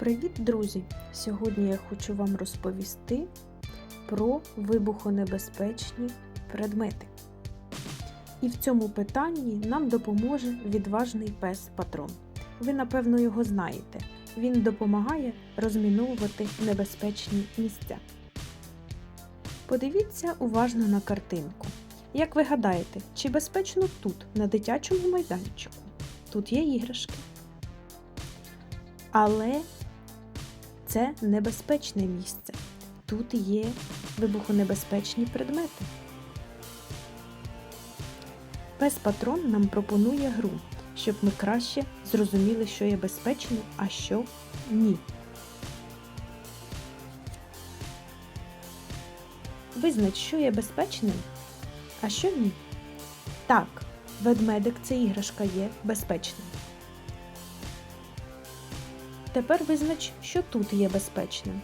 Привіт, друзі! Сьогодні я хочу вам розповісти про вибухонебезпечні предмети. І в цьому питанні нам допоможе відважний пес Патрон. Ви, напевно, його знаєте. Він допомагає розміновувати небезпечні місця. Подивіться уважно на картинку. Як ви гадаєте, чи безпечно тут, на дитячому майданчику? Тут є іграшки. Але це небезпечне місце. Тут є вибухонебезпечні предмети. Пес Патрон нам пропонує гру, щоб ми краще зрозуміли, що є безпечно, а що ні. Визнач, що є безпечним, а що ні. Так, ведмедик це іграшка є безпечним. Тепер визнач, що тут є безпечним.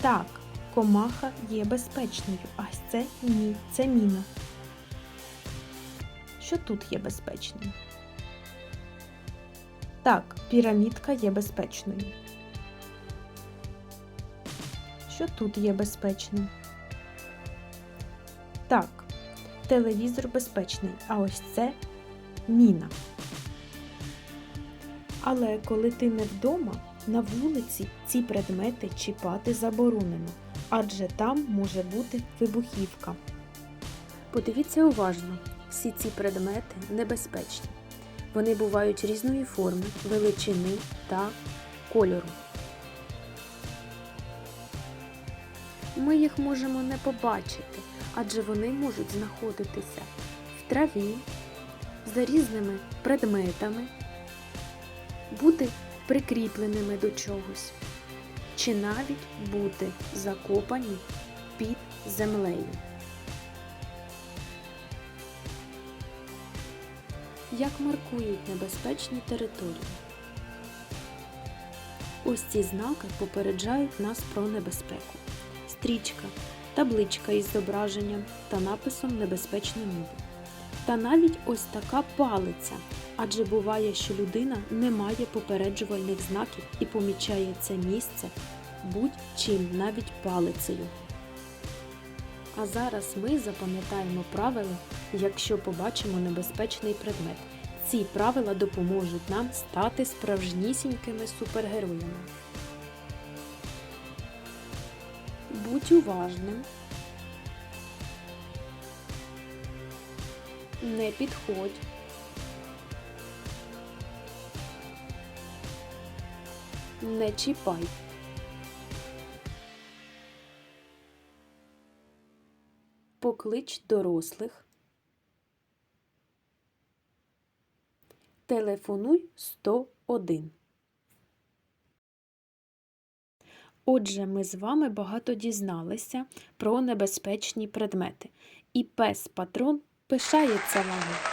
Так, комаха є безпечною, а це ні, це міна. Що тут є безпечним? Так, пірамідка є безпечною. Що тут є безпечним? Так, телевізор безпечний, а ось це міна. Але коли ти не вдома, на вулиці ці предмети чіпати заборонено, адже там може бути вибухівка. Подивіться уважно, всі ці предмети небезпечні. Вони бувають різної форми, величини та кольору. Ми їх можемо не побачити, адже вони можуть знаходитися в траві, за різними предметами бути прикріпленими до чогось, чи навіть бути закопані під землею. Як маркують небезпечні території? Ось ці знаки попереджають нас про небезпеку. Стрічка, табличка із зображенням та написом Небезпечне небо. Та навіть ось така палиця, адже буває, що людина не має попереджувальних знаків і помічає це місце будь-чим, навіть палицею. А зараз ми запам'ятаємо правила, якщо побачимо небезпечний предмет. Ці правила допоможуть нам стати справжнісінькими супергероями. Будь уважним. Не підходь. Не чіпай. Поклич дорослих. Телефонуй 101. Отже, ми з вами багато дізналися про небезпечні предмети. І пес патрон пишається вами.